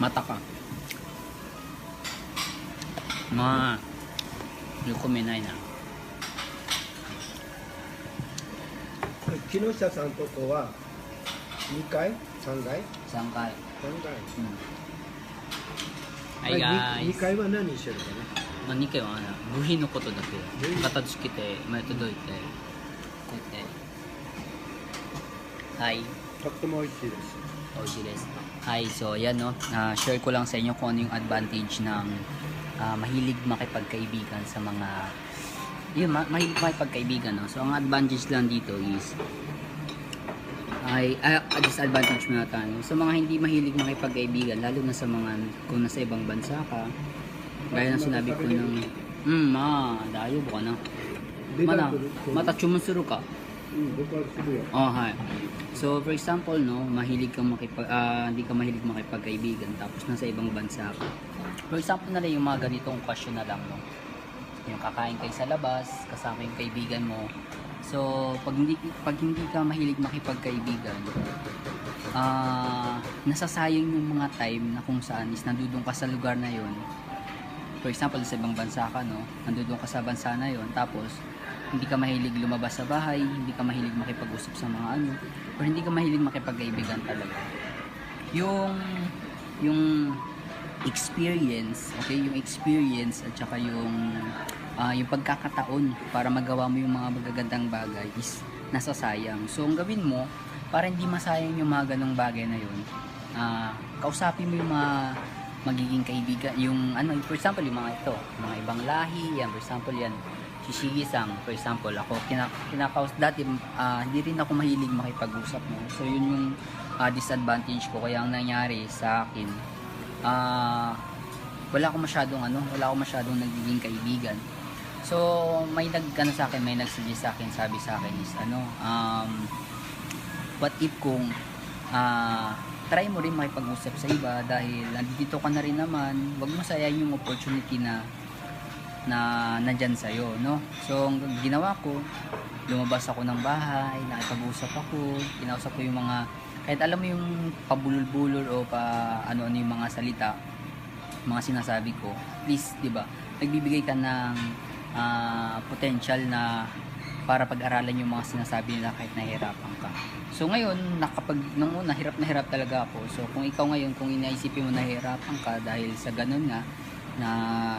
mata ka. Ma, yukuminay na. 木下さんとこは2階 ?3 階 Sangkay. 3階 Hmm. は Hi い guys. 2階は何してるかねまあ、2回は部品のことだけ片付けて前届いてこうやってはいとっても美味しいです 美味しいですはいso yan no Ah, share ko lang sa inyo kung ano yung advantage ng ah, mahilig makipagkaibigan sa mga yun ma- mahilig makipagkaibigan no so ang advantage lang dito is ay ah, disadvantage muna tayo sa mga hindi mahilig makipagkaibigan lalo na sa mga kung nasa ibang bansa ka gaya ng sinabi ko ng hmm ma dayo buka na 出た mana くる mata chumusuru ka うん僕はするよ Oh, hi. So, for example, no, mahilig kang makipag, ah, hindi ka mahilig makipagkaibigan tapos nasa ibang bansa ka. For example na lang yung mga ganitong question na lang, no. Yung kakain kayo sa labas, kasama yung kaibigan mo. So, pag hindi, pag hindi ka mahilig makipagkaibigan, ah, nasasayang yung mga time na kung saan is nandudong ka sa lugar na yon. For example, sa ibang bansa ka, no, nandudong ka sa bansa na yon, tapos hindi ka mahilig lumabas sa bahay, hindi ka mahilig makipag-usap sa mga ano, or hindi ka mahilig makipagkaibigan talaga. Yung yung experience, okay, yung experience at saka yung ah, yung pagkakataon para magawa mo yung mga magagandang bagay is nasasayang. So, ang gawin mo, para hindi masayang yung mga ganong bagay na yun, ah, kausapin mo yung mga magiging kaibigan, yung ano, for example, yung mga ito, mga ibang lahi, yan, for example, yan, si Shigi-sang, for example, ako, kina, kinakaus, dati, ah, hindi rin ako mahilig makipag-usap, no? So, yun yung ah, disadvantage ko, kaya ang nangyari sa akin, ah, wala akong masyadong ano, wala akong masyadong nagiging kaibigan. So, may nag ano sa akin, may nagsuggest sa akin, sabi sa akin is ano, um, what if kung ah, try mo rin makipag-usap sa iba dahil nandito ka na rin naman, wag mo sayang yung opportunity na na nandyan sa'yo, no? So, ang ginawa ko, lumabas ako ng bahay, nakipag-usap ako, kinausap ko yung mga, kahit alam mo yung pabulol-bulol o pa ano-ano yung mga salita, mga sinasabi ko, please, di ba, nagbibigay ka ng ah, potential na para pag-aralan yung mga sinasabi nila kahit nahihirapan ka. So ngayon, nakapag, nung una, hirap na hirap talaga ako. So kung ikaw ngayon, kung inaisipin mo nahihirapan ka dahil sa ganun nga, na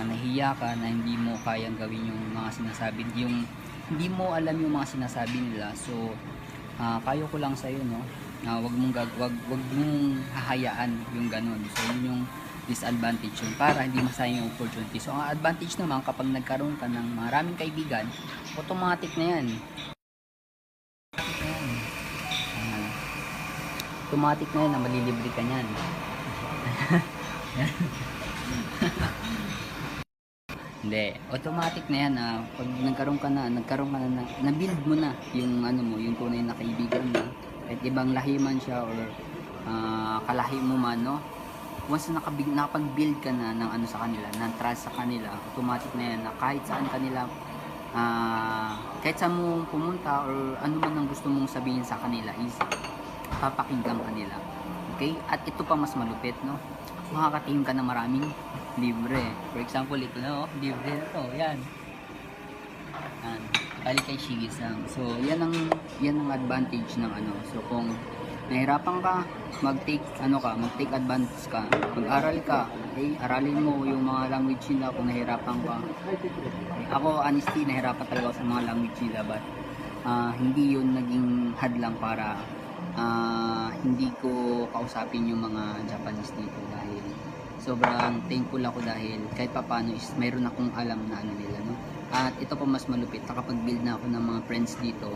nahiya ka, na hindi mo kayang gawin yung mga sinasabi, yung hindi mo alam yung mga sinasabi nila. So, ah payo ko lang sa'yo, no? na wag mong wag, wag mong hahayaan yung ganun. So, yun yung disadvantage yun para hindi masayang yung opportunity. So, ang advantage naman kapag nagkaroon ka ng maraming kaibigan, automatic na yan. Automatic na yan na malilibre ka niyan. Hindi, automatic na yan na pag nagkaroon ka na, nagkaroon ka na, na na-build mo na yung ano mo, yung tunay na kaibigan mo. Kahit ibang lahi man siya or ah, kalahi mo man, no? Once na nakabig, nakapag-build ka na ng ano sa kanila, ng trust sa kanila, automatic na yan na kahit saan kanila, ah, kahit saan mo pumunta or ano man ang gusto mong sabihin sa kanila is papakinggan kanila. Okay? At ito pa mas malupit, no? Makakatingin ka ng maraming libre. For example, ito na, oh, libre na to. Yan. Yan. Bali kay Shigi-san. So, yan ang, yan ang advantage ng ano. So, kung nahirapan ka, mag-take, ano ka, mag-take advantage ka. Mag-aral ka. Okay? Aralin mo yung mga language nila kung nahirapan ka. Ako, honestly, nahirapan talaga sa mga language nila. But, ah, hindi yun naging hadlang para ah, hindi ko kausapin yung mga Japanese dito dahil sobrang thankful ako dahil kahit papano is mayroon akong alam na ano nila no? At ito pa mas malupit nakapag-build na ako ng mga friends dito.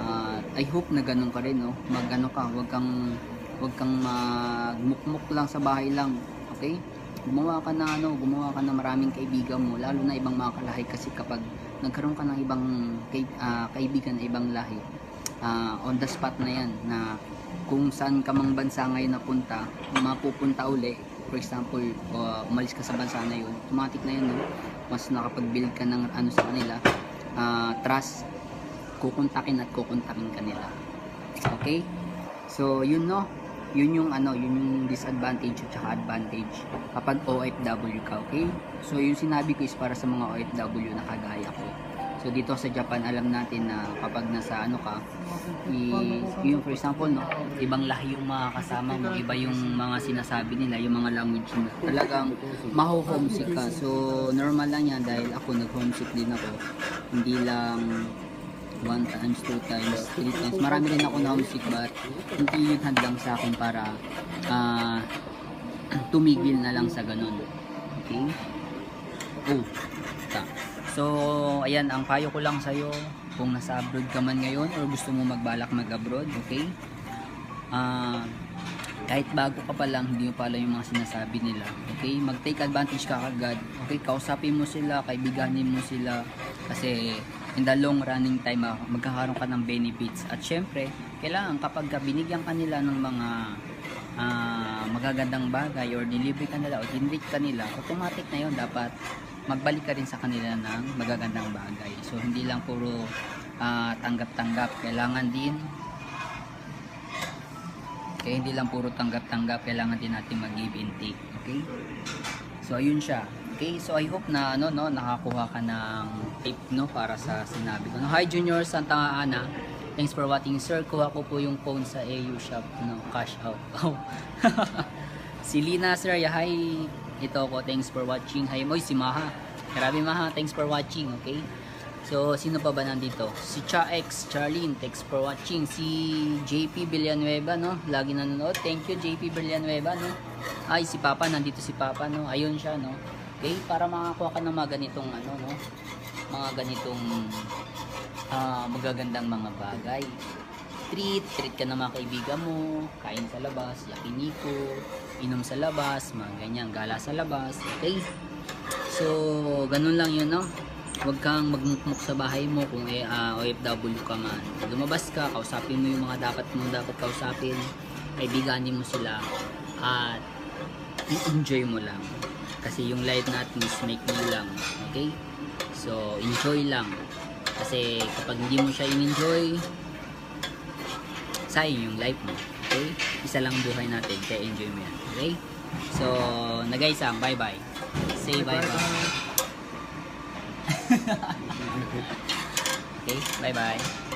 At I hope na ganun ka rin no? Mag ano ka wag kang wag kang magmukmuk lang sa bahay lang okay? Gumawa ka na ano gumawa ka ng maraming kaibigan mo lalo na ibang mga kalahi kasi kapag nagkaroon ka ng ibang kay, ah, kaibigan na ibang lahi ah, on the spot na yan na kung saan ka mang bansa ngayon napunta mapupunta uli for example uh, umalis ka sa bansa na yun automatic na yun no? mas nakapag-build ka ng ano sa kanila ah, trust kukontakin at kukontakin ka nila okay so yun no Yun yung ano, yun yung disadvantage at saka advantage kapag OFW ka, okay? So yung sinabi ko is para sa mga OFW na kagaya ko. So dito sa Japan alam natin na kapag nasa ano ka, i, yung for example no, ibang lahi yung mga kasama mo, iba yung mga sinasabi nila, yung mga language nila. Talagang maho-homesick ka. So normal lang yan dahil ako nag-homesick din ako. Hindi lang one times, two times, three times. Marami rin ako na homesick but hindi yun hadlang sa akin para ah, tumigil na lang sa ganun. Okay? Oh, ta. So, ayan, ang payo ko lang sa'yo, kung nasa abroad ka man ngayon or gusto mo magbalak mag-abroad, okay? Ah, kahit bago ka pa lang, hindi mo pala yung mga sinasabi nila, okay? Mag-take advantage ka kagad, okay? Kausapin mo sila, kaibiganin mo sila, kasi in the long running time, ah, magkakaroon ka ng benefits. At syempre, kailangan kapag ka binigyan ka nila ng mga ah, magagandang bagay or delivery ka nila o tinrate ka nila, automatic na yun dapat magbalik ka rin sa kanila ng magagandang bagay. So hindi lang puro ah, tanggap-tanggap, kailangan din kaya hindi lang puro tanggap-tanggap, kailangan din natin mag-give and take, okay? So ayun siya. Okay, so I hope na ano no nakakuha ka ng tip no para sa sinabi ko. No, hi Junior Santa Ana. Thanks for watching sir. Kuha ko po yung phone sa AU shop no cash out. Oh. si Lina sir, yeah, hi. Ito ko, thanks for watching. Hi mo si Maha. Grabe Maha, thanks for watching, okay? So, sino pa ba nandito? Si Cha X, Charlene, thanks for watching. Si JP Villanueva, no? Lagi nanonood. Thank you, JP Villanueva, no? Ay, si Papa, nandito si Papa, no? Ayun siya, no? Okay, para makakuha ka ng mga ganitong, ano, no? Mga ganitong ah, magagandang mga bagay. Treat, treat ka ng mga kaibigan mo, kain sa labas, yakiniko, inom sa labas, mga ganyan, gala sa labas, okay? So, ganun lang yun, no? Huwag kang magmukmuk sa bahay mo kung eh, ah, OFW ka man. Lumabas ka, kausapin mo yung mga dapat mo dapat kausapin, kaibiganin mo sila, at i-enjoy mo lang. Kasi yung life natin is make me lang, okay? So, enjoy lang. Kasi kapag hindi mo siya in-enjoy, sayang yung life mo. Okay? Isa lang buhay natin, kaya enjoy mo yan. Okay? So, nag-isang, bye-bye. Say bye-bye. Okay? Bye-bye.